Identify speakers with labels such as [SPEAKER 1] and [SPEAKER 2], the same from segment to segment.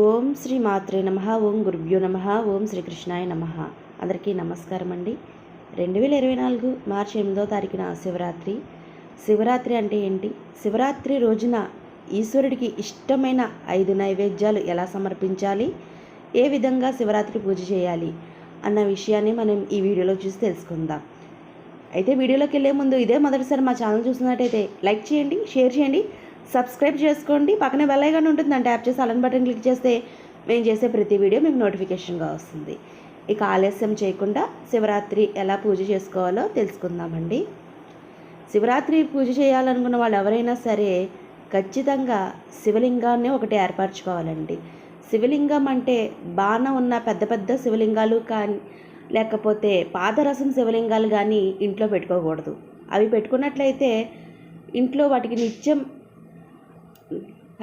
[SPEAKER 1] ఓం శ్రీ మాత్రే నమ ఓం గురుభ్యో నమ ఓం శ్రీకృష్ణాయ నమ. అందరికీ నమస్కారం అండి. రెండు వేల ఇరవై నాలుగు మార్చి ఎనిమిదో తారీఖున శివరాత్రి. శివరాత్రి అంటే ఏంటి? శివరాత్రి రోజున ఈశ్వరుడికి ఇష్టమైన ఐదు నైవేద్యాలు ఎలా సమర్పించాలి? ఏ విధంగా శివరాత్రి పూజ చేయాలి? అన్న విషయాన్ని మనం ఈ వీడియోలో చూసి తెలుసుకుందాం. అయితే వీడియోలోకి వెళ్ళే ముందు ఇదే మొదటిసారి మా ఛానల్ చూసినట్టయితే లైక్ చేయండి షేర్ చేయండి. సబ్స్క్రైబ్ చేసుకోండి. పక్కనే బెల్ ఐకాన్ ఉంటుంది దాన్ని ట్యాప్ చేసి అలన్ బటన్ క్లిక్ చేస్తే మేము చేసే ప్రతి వీడియో మీకు నోటిఫికేషన్గా వస్తుంది. ఇక ఆలస్యం చేయకుండా శివరాత్రి ఎలా పూజ చేసుకోవాలో తెలుసుకుందామండి. శివరాత్రి పూజ చేయాలనుకున్న వాళ్ళు ఎవరైనా సరే ఖచ్చితంగా శివలింగాన్ని ఒకటి ఏర్పరచుకోవాలండి. శివలింగం అంటే బాణ ఉన్న పెద్ద పెద్ద శివలింగాలు కానీ లేకపోతే పాదరసం శివలింగాలు కానీ ఇంట్లో పెట్టుకోకూడదు. అవి పెట్టుకున్నట్లయితే ఇంట్లో వాటికి నిత్యం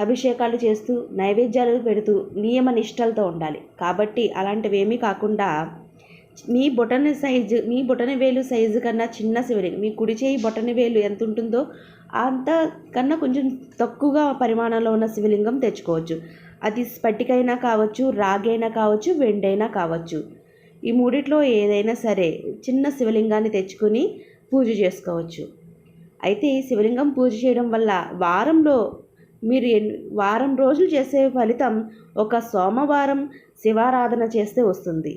[SPEAKER 1] అభిషేకాలు చేస్తూ నైవేద్యాలు పెడుతూ నియమ నిష్టలతో ఉండాలి. కాబట్టి అలాంటివేమీ కాకుండా మీ బొటని సైజు మీ బొటని వేలు సైజు కన్నా చిన్న శివలింగం మీ కుడి చేయి బొటని వేలు ఎంత ఉంటుందో అంత కన్నా కొంచెం తక్కువగా పరిమాణంలో ఉన్న శివలింగం తెచ్చుకోవచ్చు. అది స్ఫటికైనా కావచ్చు రాగైనా కావచ్చు వెండైనా కావచ్చు. ఈ మూడిట్లో ఏదైనా సరే చిన్న శివలింగాన్ని తెచ్చుకొని పూజ చేసుకోవచ్చు. అయితే శివలింగం పూజ చేయడం వల్ల వారంలో మీరు వారం రోజులు చేసే ఫలితం ఒక సోమవారం శివారాధన చేస్తే వస్తుంది.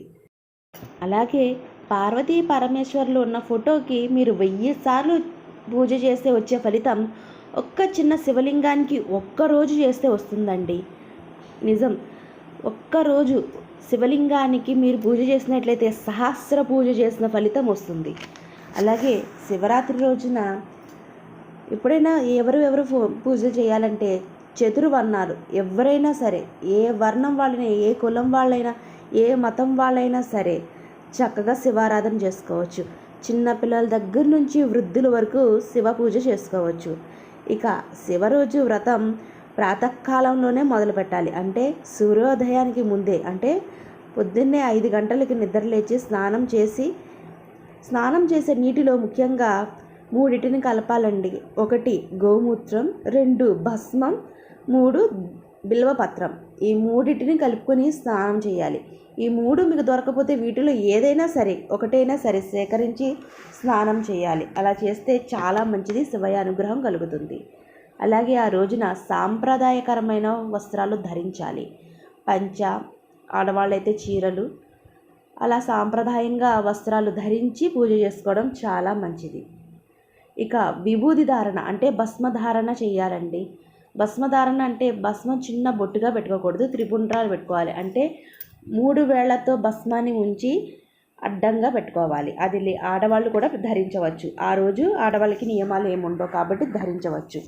[SPEAKER 1] అలాగే పార్వతీ పరమేశ్వర్లు ఉన్న ఫోటోకి మీరు వెయ్యి సార్లు పూజ చేస్తే వచ్చే ఫలితం ఒక్క చిన్న శివలింగానికి ఒక్కరోజు చేస్తే వస్తుందండి. నిజం. ఒక్కరోజు శివలింగానికి మీరు పూజ చేసినట్లయితే సహస్ర పూజ చేసిన ఫలితం వస్తుంది. అలాగే శివరాత్రి రోజున ఎప్పుడైనా ఎవరు ఎవరు పూజ చేయాలంటే చతుర్వర్ణాలు ఎవరైనా సరే ఏ వర్ణం వాళ్ళైనా ఏ కులం వాళ్ళైనా ఏ మతం వాళ్ళైనా సరే చక్కగా శివారాధన చేసుకోవచ్చు. చిన్నపిల్లల దగ్గర నుంచి వృద్ధుల వరకు శివ పూజ చేసుకోవచ్చు. ఇక శివరోజు వ్రతం ప్రాతకాలంలోనే మొదలు పెట్టాలి. అంటే సూర్యోదయానికి ముందే అంటే పొద్దున్నే ఐదు గంటలకి నిద్ర లేచి స్నానం చేసి స్నానం చేసే నీటిలో ముఖ్యంగా మూడిటిని కలపాలండి. ఒకటి గోమూత్రం రెండు భస్మం మూడు బిల్వపత్రం. ఈ మూడిటిని కలుపుకొని స్నానం చేయాలి. ఈ మూడు మీకు దొరకపోతే వీటిలో ఏదైనా సరే ఒకటైనా సరే సేకరించి స్నానం చేయాలి. అలా చేస్తే చాలా మంచిది శివయ అనుగ్రహం కలుగుతుంది. అలాగే ఆ రోజున సాంప్రదాయకరమైన వస్త్రాలు ధరించాలి. పంచ ఆడవాళ్ళైతే చీరలు. అలా సాంప్రదాయంగా వస్త్రాలు ధరించి పూజ చేసుకోవడం చాలా మంచిది. ఇక విభూది ధారణ అంటే భస్మధారణ చేయాలండి. భస్మధారణ అంటే భస్మం చిన్న బొట్టుగా పెట్టుకోకూడదు త్రిపుండ్రాలు పెట్టుకోవాలి. అంటే మూడు వేళ్ళతో భస్మాన్ని ఉంచి అడ్డంగా పెట్టుకోవాలి. అది ఆడవాళ్ళు కూడా ధరించవచ్చు. ఆ రోజు ఆడవాళ్ళకి నియమాలు ఏముండవు కాబట్టి ధరించవచ్చు.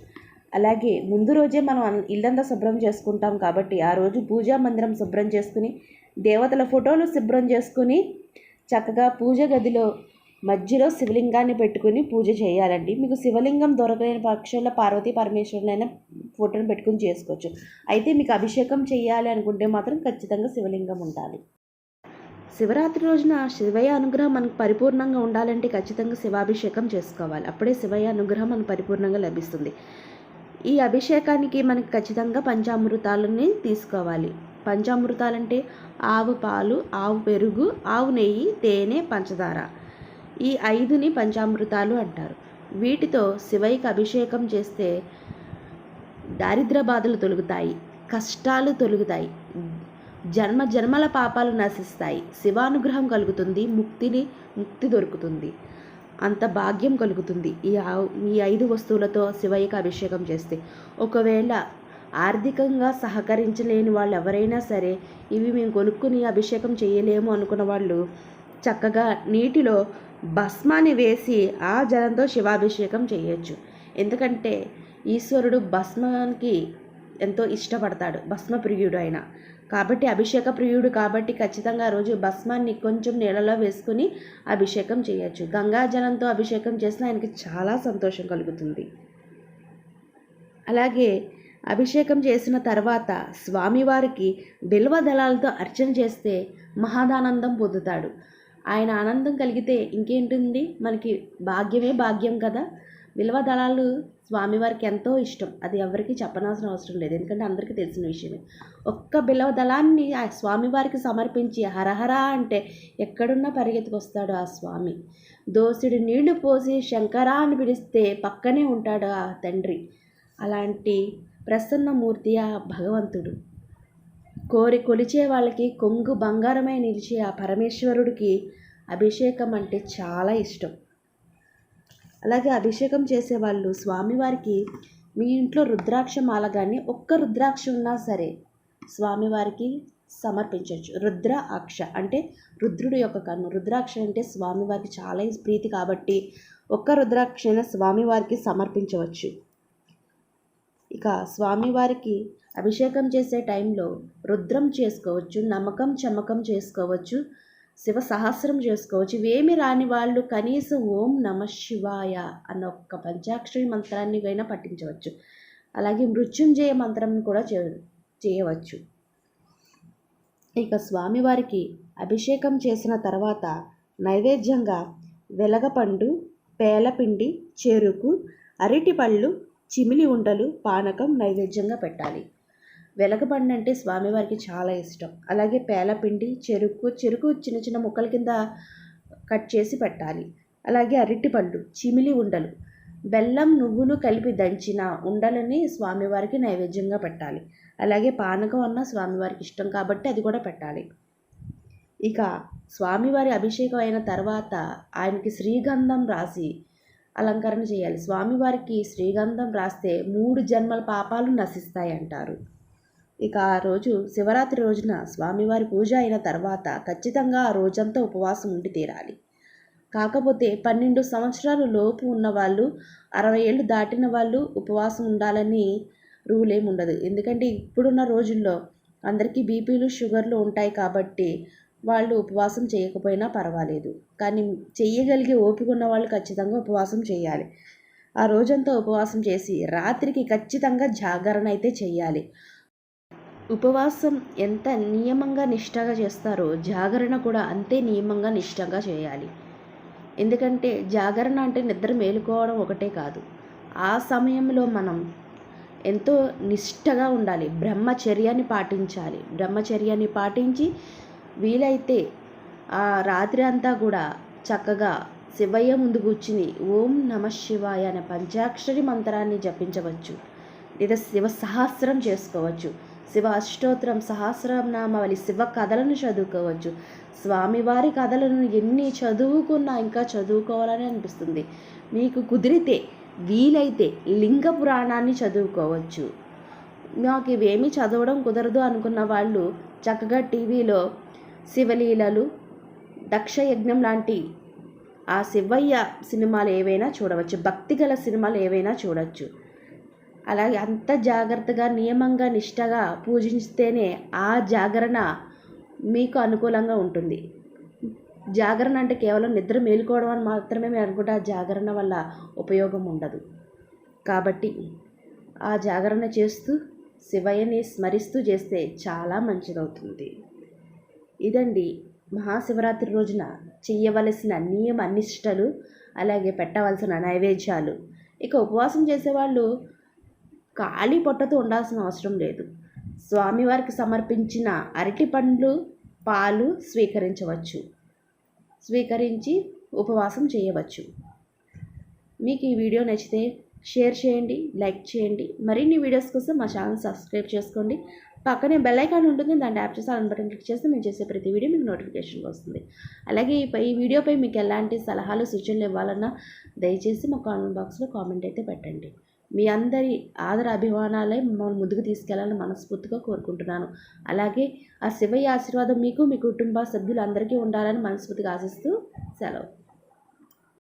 [SPEAKER 1] అలాగే ముందు రోజే మనం ఇల్లంతా శుభ్రం చేసుకుంటాం కాబట్టి ఆ రోజు పూజా మందిరం శుభ్రం చేసుకుని దేవతల ఫోటోలు శుభ్రం చేసుకుని చక్కగా పూజ గదిలో మధ్యలో శివలింగాన్ని పెట్టుకుని పూజ చేయాలండి. మీకు శివలింగం దొరకలేని పక్షంలో పార్వతీ పరమేశ్వరునైనా ఫోటోని పెట్టుకుని చేసుకోవచ్చు. అయితే మీకు అభిషేకం చేయాలి అనుకుంటే మాత్రం ఖచ్చితంగా శివలింగం ఉండాలి. శివరాత్రి రోజున శివయ్య అనుగ్రహం మనకు పరిపూర్ణంగా ఉండాలంటే ఖచ్చితంగా శివాభిషేకం చేసుకోవాలి. అప్పుడే శివయ్య అనుగ్రహం మనకు పరిపూర్ణంగా లభిస్తుంది. ఈ అభిషేకానికి మనకు ఖచ్చితంగా పంచామృతాలని తీసుకోవాలి. పంచామృతాలంటే ఆవు పాలు ఆవు పెరుగు ఆవు నెయ్యి తేనె పంచదార. ఈ ఐదుని పంచామృతాలు అంటారు. వీటితో శివయ్యకి అభిషేకం చేస్తే దారిద్ర బాధలు తొలుగుతాయి కష్టాలు తొలుగుతాయి జన్మ జన్మల పాపాలు నశిస్తాయి శివానుగ్రహం కలుగుతుంది ముక్తిని ముక్తి దొరుకుతుంది అంత భాగ్యం కలుగుతుంది. ఈ ఈ ఐదు వస్తువులతో శివయ్యకి అభిషేకం చేస్తే ఒకవేళ ఆర్థికంగా సహకరించలేని వాళ్ళు ఎవరైనా సరే ఇవి మేము కొనుక్కుని అభిషేకం చేయలేము అనుకున్న వాళ్ళు చక్కగా నీటిలో భస్మాన్ని వేసి ఆ జలంతో శివాభిషేకం చేయొచ్చు. ఎందుకంటే ఈశ్వరుడు భస్మానికి ఎంతో ఇష్టపడతాడు భస్మ ప్రియుడు ఆయన కాబట్టి అభిషేక ప్రియుడు కాబట్టి ఖచ్చితంగా రోజు భస్మాన్ని కొంచెం నీళ్ళలో వేసుకుని అభిషేకం చేయొచ్చు. గంగా జలంతో అభిషేకం చేసిన ఆయనకి చాలా సంతోషం కలుగుతుంది. అలాగే అభిషేకం చేసిన తర్వాత స్వామివారికి బిల్వ దళాలతో అర్చన చేస్తే మహాదానందం పొందుతాడు. ఆయన ఆనందం కలిగితే ఇంకేంటుంది? మనకి భాగ్యమే భాగ్యం కదా. విలువ దళాలు స్వామివారికి ఎంతో ఇష్టం. అది ఎవరికి చెప్పనాల్సిన అవసరం లేదు. ఎందుకంటే అందరికీ తెలిసిన విషయమే. ఒక్క బిలవ దళాన్ని ఆ స్వామివారికి సమర్పించి హరహరా అంటే ఎక్కడున్నా పరిగెత్తుకొస్తాడు ఆ స్వామి. దోసుడు నీళ్ళు పోసి శంకరా అని పిలిస్తే పక్కనే ఉంటాడు ఆ తండ్రి. అలాంటి ప్రసన్నమూర్తి ఆ భగవంతుడు. కోరి కొలిచే వాళ్ళకి కొంగు బంగారమై నిలిచే ఆ పరమేశ్వరుడికి అభిషేకం అంటే చాలా ఇష్టం. అలాగే అభిషేకం చేసేవాళ్ళు స్వామివారికి మీ ఇంట్లో రుద్రాక్ష మాల కానీ ఒక్క రుద్రాక్ష ఉన్నా సరే స్వామివారికి సమర్పించవచ్చు రుద్ర అక్ష అంటే రుద్రుడు యొక్క కన్ను. రుద్రాక్ష అంటే స్వామివారికి చాలా ప్రీతి కాబట్టి ఒక్క రుద్రాక్షణ స్వామివారికి సమర్పించవచ్చు. ఇక స్వామివారికి అభిషేకం చేసే టైంలో రుద్రం చేసుకోవచ్చు నమ్మకం చమకం చేసుకోవచ్చు శివ సహస్రం చేసుకోవచ్చు. ఇవేమి రాని వాళ్ళు కనీసం ఓం నమ శివాయ అన్న ఒక్క పంచాక్షరి మంత్రాన్ని అయినా పఠించవచ్చు. అలాగే మృత్యుంజయ మంత్రం కూడా చే చేయవచ్చు. ఇక స్వామివారికి అభిషేకం చేసిన తర్వాత నైవేద్యంగా వెలగపండు పేలపిండి చెరుకు అరటిపళ్ళు చిమిలి ఉండలు పానకం నైవేద్యంగా పెట్టాలి. వెలగబండి అంటే స్వామివారికి చాలా ఇష్టం. అలాగే పేలపిండి చెరుకు చెరుకు చిన్న చిన్న ముక్కల కింద కట్ చేసి పెట్టాలి. అలాగే అరటిపండు చిమిలి ఉండలు బెల్లం నువ్వులు కలిపి దంచిన ఉండలని స్వామివారికి నైవేద్యంగా పెట్టాలి. అలాగే పానకం అన్న స్వామివారికి ఇష్టం కాబట్టి అది కూడా పెట్టాలి. ఇక స్వామివారి అభిషేకం అయిన తర్వాత ఆయనకి శ్రీగంధం రాసి అలంకరణ చేయాలి. స్వామివారికి శ్రీగంధం రాస్తే మూడు జన్మల పాపాలు నశిస్తాయి అంటారు ఇక ఆ రోజు శివరాత్రి రోజున స్వామివారి పూజ అయిన తర్వాత ఖచ్చితంగా ఆ రోజంతా ఉపవాసం ఉండి తీరాలి. కాకపోతే పన్నెండు సంవత్సరాలు లోపు ఉన్న వాళ్ళు అరవై ఏళ్ళు దాటిన వాళ్ళు ఉపవాసం ఉండాలని రూల్ ఏమి ఉండదు. ఎందుకంటే ఇప్పుడున్న రోజుల్లో అందరికీ బీపీలు షుగర్లు ఉంటాయి కాబట్టి వాళ్ళు ఉపవాసం చేయకపోయినా పర్వాలేదు. కానీ చెయ్యగలిగే ఓపిక ఉన్న వాళ్ళు ఖచ్చితంగా ఉపవాసం చేయాలి. ఆ రోజంతా ఉపవాసం చేసి రాత్రికి ఖచ్చితంగా జాగరణ అయితే చేయాలి ఉపవాసం ఎంత నియమంగా నిష్టగా చేస్తారో జాగరణ కూడా అంతే నియమంగా నిష్టంగా చేయాలి. ఎందుకంటే జాగరణ అంటే నిద్ర మేలుకోవడం ఒకటే కాదు. ఆ సమయంలో మనం ఎంతో నిష్టగా ఉండాలి. బ్రహ్మచర్యాన్ని పాటించాలి. బ్రహ్మచర్యాన్ని పాటించి వీలైతే ఆ రాత్రి అంతా కూడా చక్కగా శివయ్య ముందు కూర్చుని ఓం నమ శివాయ అనే పంచాక్షరి మంత్రాన్ని జపించవచ్చు. లేదా శివ సహస్రం చేసుకోవచ్చు. శివ అష్టోత్తరం సహస్రనామావళి శివ కథలను చదువుకోవచ్చు. స్వామివారి కథలను ఎన్ని చదువుకున్నా ఇంకా చదువుకోవాలని అనిపిస్తుంది. మీకు కుదిరితే వీలైతే లింగ పురాణాన్ని చదువుకోవచ్చు. మాకు ఇవేమీ చదవడం కుదరదు అనుకున్న వాళ్ళు చక్కగా టీవీలో శివలీలలు దక్షయజ్ఞం లాంటి ఆ శివయ్య సినిమాలు ఏవైనా చూడవచ్చు. భక్తి గల సినిమాలు ఏవైనా చూడవచ్చు అలాగే అంత జాగ్రత్తగా నియమంగా నిష్టగా పూజిస్తేనే ఆ జాగరణ మీకు అనుకూలంగా ఉంటుంది. జాగరణ అంటే కేవలం నిద్ర మేలుకోవడం అని మాత్రమే మేము అనుకుంటే ఆ జాగరణ వల్ల ఉపయోగం ఉండదు. కాబట్టి ఆ జాగరణ చేస్తూ శివయ్యని స్మరిస్తూ చేస్తే చాలా మంచిదవుతుంది. ఇదండి మహాశివరాత్రి రోజున చేయవలసిన నియమ నిష్టలు అలాగే పెట్టవలసిన నైవేద్యాలు. ఇక ఉపవాసం చేసేవాళ్ళు ఖాళీ పొట్టతో ఉండాల్సిన అవసరం లేదు. స్వామివారికి సమర్పించిన అరటి పండ్లు పాలు స్వీకరించవచ్చు. స్వీకరించి ఉపవాసం చేయవచ్చు. మీకు ఈ వీడియో నచ్చితే షేర్ చేయండి లైక్ చేయండి. మరిన్ని వీడియోస్ కోసం మా ఛానల్ సబ్స్క్రైబ్ చేసుకోండి. పక్కనే బెల్ ఐకాన్ ఉంటుంది దాన్ని యాప్ చేసి ఆన్ బటన్ క్లిక్ చేస్తే మేము చేసే ప్రతి వీడియో మీకు నోటిఫికేషన్ వస్తుంది. అలాగే ఈ పై- ఈ వీడియోపై మీకు ఎలాంటి సలహాలు సూచనలు ఇవ్వాలన్నా దయచేసి మా కామెంట్ బాక్స్లో కామెంట్ అయితే పెట్టండి. మీ అందరి ఆదర అభిమానాలే మమ్మల్ని ముందుకు తీసుకెళ్ళాలని మనస్ఫూర్తిగా కోరుకుంటున్నాను. అలాగే ఆ శివయ్య ఆశీర్వాదం మీకు మీ కుటుంబ సభ్యులందరికీ ఉండాలని మనస్ఫూర్తిగా ఆశిస్తూ సెలవు.